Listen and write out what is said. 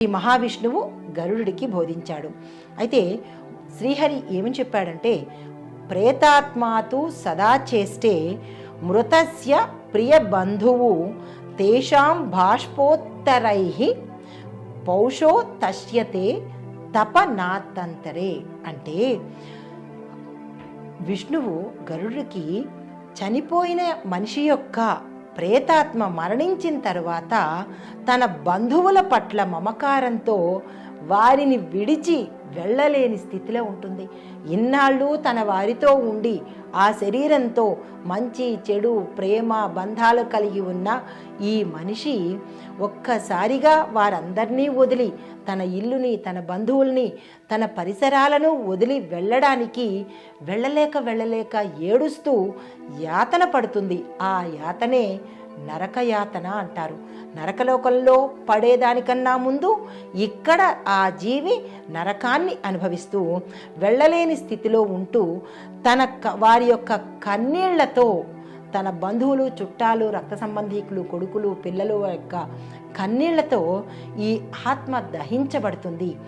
ఈ మహావిష్ణువు గరుడికి బోధించాడు. అయితే శ్రీహరి ఏమని చెప్పాడంటే ప్రేతాత్మాతు సదా చేస్తే మృతస్య ప్రియ బంధువు తేషాం బాష్పోత్తరై పౌషో తస్యతే తపనాతంతరే అంటే విష్ణువు గరుడికి చనిపోయిన మనిషి యొక్క ప్రేతాత్మ మరణించిన తర్వాత తన బంధువుల పట్ల మమకారంతో వారిని విడిచి వెళ్ళలేని స్థితిలో ఉంటుంది. ఇన్నాళ్ళు తన వారితో ఉండి ఆ శరీరంతో మంచి చెడు ప్రేమ బంధాలు కలిగి ఉన్న ఈ మనిషి ఒక్కసారిగా వారందరినీ వదిలి తన ఇల్లుని తన బంధువుల్ని తన పరిసరాలను వదిలి వెళ్ళడానికి వెళ్ళలేక వెళ్ళలేక ఏడుస్తూ యాతన పడుతుంది. ఆ యాతనే నరకయాతన అంటారు. నరకలోకంలో పడేదానికన్నా ముందు ఇక్కడ ఆ జీవి నరకాన్ని అనుభవిస్తూ వెళ్ళలేని స్థితిలో ఉంటూ తన వారి యొక్క కన్నీళ్ళతో తన బంధువులు చుట్టాలు రక్త సంబంధీకులు కొడుకులు పిల్లలు యొక్క కన్నీళ్ళతో ఈ ఆత్మ దహించబడుతుంది.